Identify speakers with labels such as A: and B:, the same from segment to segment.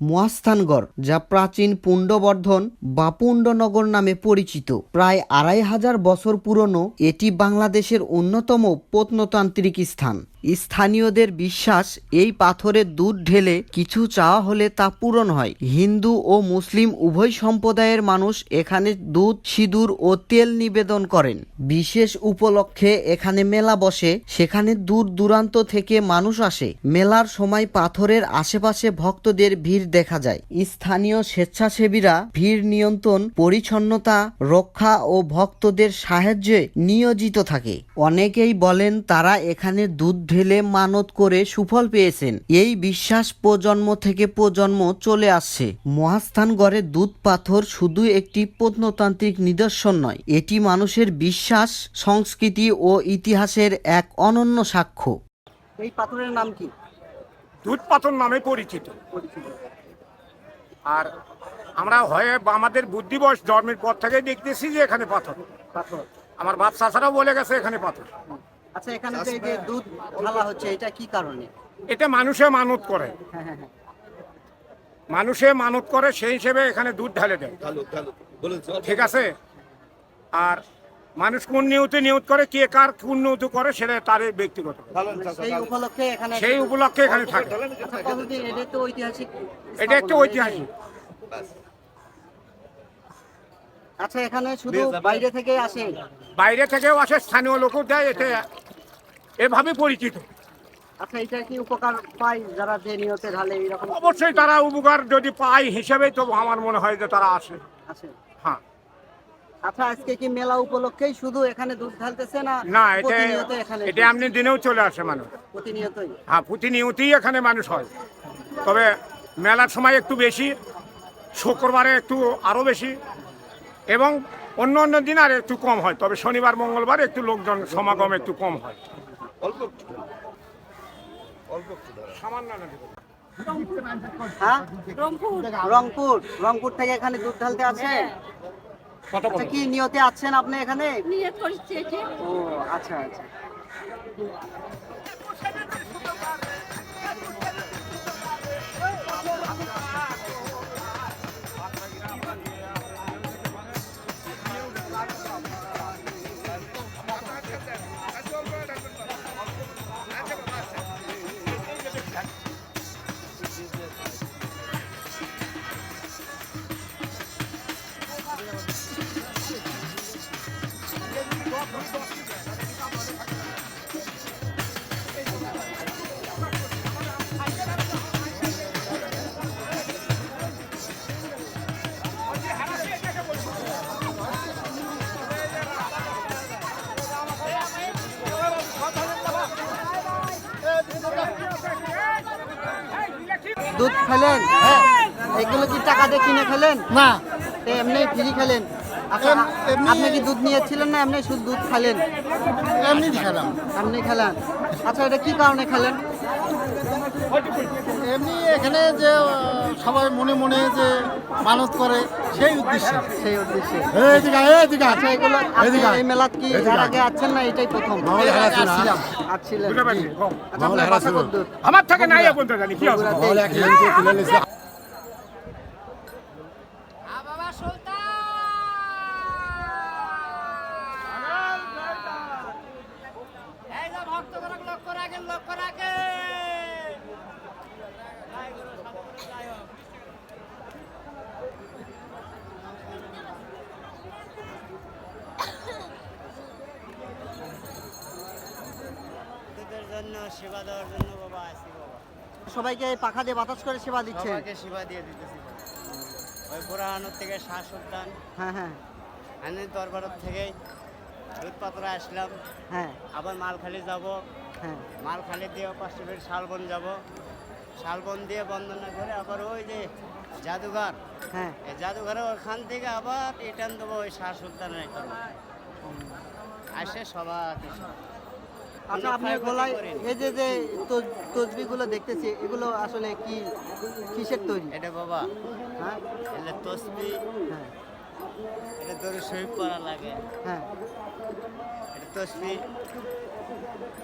A: মহাস্থানগড় যা প্রাচীন পুণ্ডবর্ধন বা পুণ্ডনগর নামে পরিচিত। প্রায় আড়াই হাজার বছর পুরনো এটি বাংলাদেশের অন্যতম প্রত্নতান্ত্রিক স্থান। স্থানীয়দের বিশ্বাস, এই পাথরে দুধ ঢেলে কিছু চাওয়া হলে তা পূরণ হয়। হিন্দু ও মুসলিম উভয় সম্প্রদায়ের মানুষ এখানে দুধ, সিঁদুর ও তেল নিবেদন করেন। বিশেষ উপলক্ষে এখানে মেলা বসে, সেখানে দূর দূরান্ত থেকে মানুষ আসে। মেলার সময় পাথরের আশেপাশে ভক্তদের ভিড় দেখা যায়। স্থানীয় স্বেচ্ছাসেবীরা ভিড় নিয়ন্ত্রণ, পরিচ্ছন্নতা, রক্ষা ও ভক্তদের সাহায্যে নিয়োজিত থাকে। অনেকেই বলেন, তারা এখানে দুধ ঢেলে মানত করে সুফল পেয়েছেন। এই বিশ্বাস প্রজন্ম থেকে প্রজন্ম চলে আসছে। মহাস্থানগড়ে দুধ পাথর শুধু একটি প্রত্নতান্ত্রিক নিদর্শন নয় এটি মানুষের বিশ্বাস সংস্কৃতি ও ইতিহাসের এক অনন্য সাক্ষ্য। এই পাথরের নাম কি?
B: দুধ পাথর নামে পরিচিত। আর আমরা হয়ে আমাদের বুদ্ধি বয়স জন্মের পর থেকে দেখতেছি যে এখানে পাথর।
A: পাথর।
B: আমার বাপ চাচারাও বলে গেছে এখানে পাথর।
A: আচ্ছা এখানে যে যে দুধ ঢালা হচ্ছে এটা কি কারণে?
B: এটা মানুষে মানত করে।
A: হ্যাঁ হ্যাঁ হ্যাঁ।
B: মানুষে মানত করে সেই হিসেবে এখানে দুধ ঢালে দেয়। ঠিক আছে? আর মানুষ কোন নিয়তে নিয়ত করে কে কার কোন নিয়ত করে সেটা তার ব্যক্তিগত।
A: সেই উপলক্ষে এখানে
B: সেই উপলক্ষে এখানে থাকে।
A: আচ্ছা এটা তো ঐতিহাসিক
B: এটা একটা ঐতিহাসিক।
A: আচ্ছা এখানে শুধু বাইরে থেকে আসে?
B: বাইরে থেকেও আসে স্থানীয় লোকও দেয় এটা এভাবে পরিচিত।
A: আচ্ছা এটা কি উপকার পায় যারা যে নিয়তে ঢালে এরকম
B: অবশ্যই তারা উপকার যদি পায় হিসেবে তো আমার মনে হয় যে তারা আসে।
A: আছে
B: হ্যাঁ।
A: আচ্ছা আজকে কি মেলা উপলক্ষেই শুধু এখানে দুধ ঢালতেছে না
B: না এটা এটা এমনি দিনেও চলে আসে মানুষ।
A: প্রতিনিয়তই?
B: হ্যাঁ প্রতিনিয়তই এখানে মানুষ হয়। তবে মেলার সময় একটু বেশি শুক্রবারে একটু আরও বেশি এবং অন্য অন্য দিন আর একটু কম হয়। তবে শনিবার মঙ্গলবার একটু লোকজন সমাগম একটু কম হয়। সামান্য না।
A: হ্যাঁ? রংপুর। রংপুর। থেকে এখানে দুধ ঢালতে আছে?
B: কথা
A: আচ্ছা কি নিয়তে আছেন আপনি এখানে?
C: নিয়ত করছি
A: ও আচ্ছা আচ্ছা। দুধ খেলেন? এগুলো কি টাকা দিয়ে কিনে খেলেন?
D: না।
A: এমনি ফ্রি খেলেন? আচ্ছা আপনি কি দুধ নিয়েছিলেন না এমনি শুধু দুধ খেলেন?
D: এমনি খেলাম।
A: এমনি খেলেন। আচ্ছা এটা কি কারণে খেলেন?
D: এমনি এখানে যে সবাই মনে মনে যে মানত করে সেই উদ্দেশ্যে।
A: সেই উদ্দেশ্যে।
D: আয়।
A: আচ্ছা। এই মেলাত কি এর আগে আছেন না? এটাই প্রথম। আচ্ছা দূর?
B: আমার থেকে নাই বলতে জানি কি আছে
A: বগুড়াতে।
D: মামলা খেলা নিচে তুলে নিছে।
E: দুধের জন্য সেবা দেওয়ার জন্য বাবা আছি বাবা।
A: সবাইকে পাখা দিয়ে বাতাস করে সেবা দিচ্ছেন
E: সবাইকে সেবা দিয়ে দিতেছি বাবা। ওই পুরানোর থেকে শাহ সুলতান।
A: হ্যাঁ হ্যাঁ।
E: আমি দরবারের থেকে দুধ পাত্র আসলাম।
A: হ্যাঁ।
E: আবার মালখালি যাব।
A: হ্যাঁ।
E: মালখালি দিয়ে পাঁচটা ফির শালবন যাব। শালবন দিয়ে বন্দনা করে আবার ওই যে জাদুঘর।
A: হ্যাঁ।
E: এই জাদুঘরে ওখান থেকে আবার রিটার্ন দেবো ওই শাহ সুলতানের আসে সবার
A: আচ্ছা আপনি গলায় এই যে যে তসবিগুলো দেখতেছি এগুলো আসলে কি কিসের তৈরি?
E: এটা বাবা
A: হ্যাঁ?
E: এটা তসবি।
A: হ্যাঁ।
E: এটা দড়ি শহীদ করা লাগে।
A: হ্যাঁ।
E: এটা তসবি।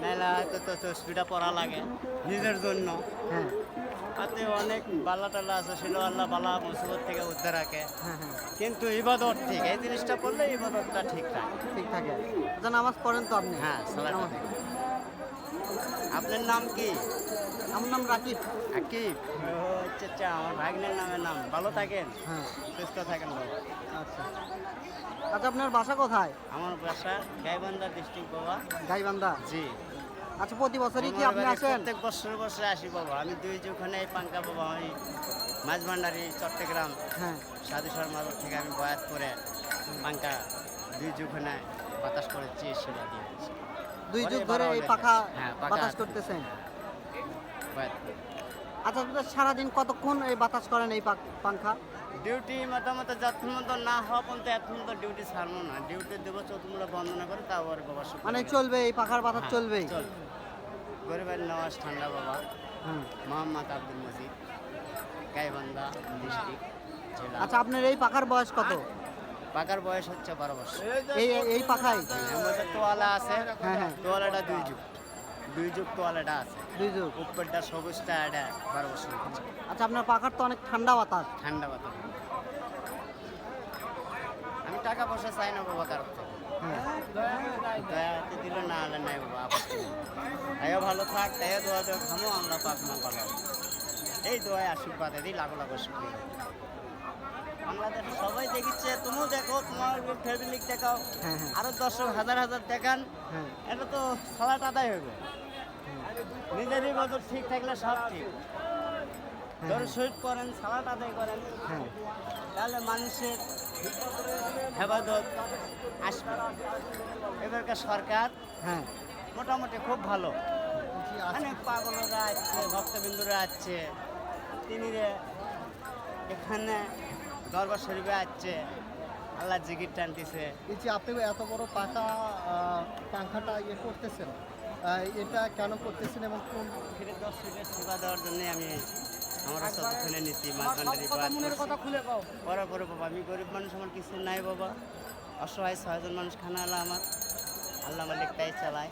E: নাইলে হয়তো তো তসবিটা পড়া লাগে নিজের জন্য।
A: হ্যাঁ।
E: তাতে অনেক বালা টালা আছে সেটা আল্লাহ বালা মুসিবত থেকে উদ্ধার রাখে।
A: হ্যাঁ হ্যাঁ।
E: কিন্তু ইবাদত ঠিক এই জিনিসটা করলে ইবাদতটা ঠিক থাকে।
A: ঠিক থাকে। আচ্ছা নামাজ পড়েন তো আপনি?
E: হ্যাঁ সালাদ
A: নামাজ।
E: আপনার নাম কি?
A: আমার নাম রাকিব।
E: আকিব ও আচ্ছা আচ্ছা আমার ভাগ্নের নামের নাম। ভালো থাকেন?
A: হ্যাঁ।
E: সুস্থ থাকেন বাবা।
A: আচ্ছা। আচ্ছা আপনার বাসা কোথায়?
E: আমার বাসা গাইবান্ধা ডিস্ট্রিক্ট বাবা।
A: গাইবান্ধা?
E: জি।
A: আচ্ছা প্রতি বছরই কি আপনি আসেন?
E: প্রত্যেক বছর বছর আসি বাবা। আমি দুই এই পাঙ্কা বাবা আমি মাঝভান্ডারি চট্টগ্রাম
A: হ্যাঁ।
E: সাধুসর মাজার থেকে আমি বয়াত করে পাঙ্কা দুই যুগখানে বাতাস করেছি সেবা দিয়েছি
A: দুই যুগ ধরে এই পাখা।
E: হ্যাঁ, পাখা
A: বাতাস করতেছেন। আচ্ছা আপনার সারাদিন কতক্ষণ এই বাতাস করেন এই পাংখা
E: ডিউটি মোটামুটি মতো না হওয়া পর্যন্ত এখন তো ডিউটি ছাড়বো না। ডিউটি দেবো চতুর্মূলা বন্দনা করে তাও আর বাবা
A: মানে চলবে এই পাখার বাতাস
E: হ্যাঁ,
A: চলবেই
E: চলবে। গরিবের নওয়াজ ঠান্ডা বাবা। মোহাম্মদ আব্দুল মজিদ গাইবান্ধা ডিস্ট্রিক্ট
A: আচ্ছা আপনার এই পাখার বয়স কত?
E: পাকার বয়স হচ্ছে বারো বছর।
A: এই এই পাখায়
E: এর তোয়ালা আছে
A: হ্যাঁ, হ্যাঁ।
E: তোয়ালাটা দুই যুগ। দুই যুগ তোয়ালাটা আছে।
A: দুই যুগ।
E: উপরটা সবুজটা এটা বারো বছর
A: আচ্ছা আপনার পাখার তো অনেক ঠান্ডা বাতাস।
E: ঠান্ডা বাতাস। আমি টাকা পয়সা চাই না বাবা কারোর থেকে।
A: হ্যাঁ
E: দয়াতে দিল না হলে নাই বাবা তাইও ভালো থাক তাইও দোয়া দেওয়া খামো আমরা পাক না ভালো এই দোয়ায় আশীর্বাদ দিই লাখো লাখো শুক্রিয়া। বাংলাদেশ সবাই দেখিচ্ছে তুমিও দেখো তোমার ফ্যামিলি দেখাও।
A: হ্যাঁ, হ্যাঁ।
E: আরও দর্শক হাজার হাজার দেখান।
A: হ্যাঁ।
E: এটা তো সালাট আদায় হবে। নিজেরই বছর ঠিক থাকলে সব ঠিক। ধরো শহীদ করেন সালাট আদায় করেন।
A: হ্যাঁ।
E: তাহলে মানুষের হেফাজত আসবে। এবারকার সরকার
A: হ্যাঁ।
E: মোটামুটি খুব ভালো। অনেক পাগলরা আসছে ভক্তবিন্দুরা আসছে তিনি রে এখানে দরবার শরীফে আসছে। আল্লাহ জিগির টানতেছে।
D: এই যে আপনি এত বড় পাকা পাংখাটা ইয়ে করতেছেন এটা কেন করতেছেন এবং কোন
E: ফিরে দশ দর্শকের সেবা দেওয়ার জন্য আমি আমরা সতক্ষণে নিচ্ছি মাঝখানটারি পরে পরে বাবা আমি গরিব মানুষ আমার কিছু নাই বাবা। অসহায় ছয়জন মানুষ খানা হলো আমার। আল্লাহ মালিক তাই চালায়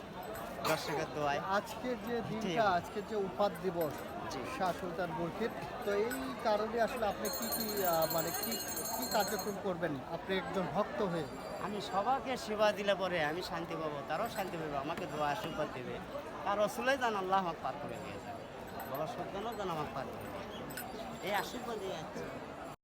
E: দর্শকের দোয়ায়।
D: আজকের যে দিনটা আজকের যে উপাদ দিবস সুলতান বরকির তো এই কারণে আসলে আপনি কি কি মানে কি কি কার্যক্রম করবেন? আপনি একজন ভক্ত হয়ে।
E: আমি সবাকে সেবা দিলে পরে আমি শান্তি পাবো তারাও শান্তি পাবো আমাকে দোয়া আশীর্বাদ দেবে। তার আসলে যেন আল্লাহ আমাকে পার করে দিয়ে যাবে বাবা সত্যানও যেন আমাকে পার করে এই আশীর্বাদ দিয়ে যাচ্ছে।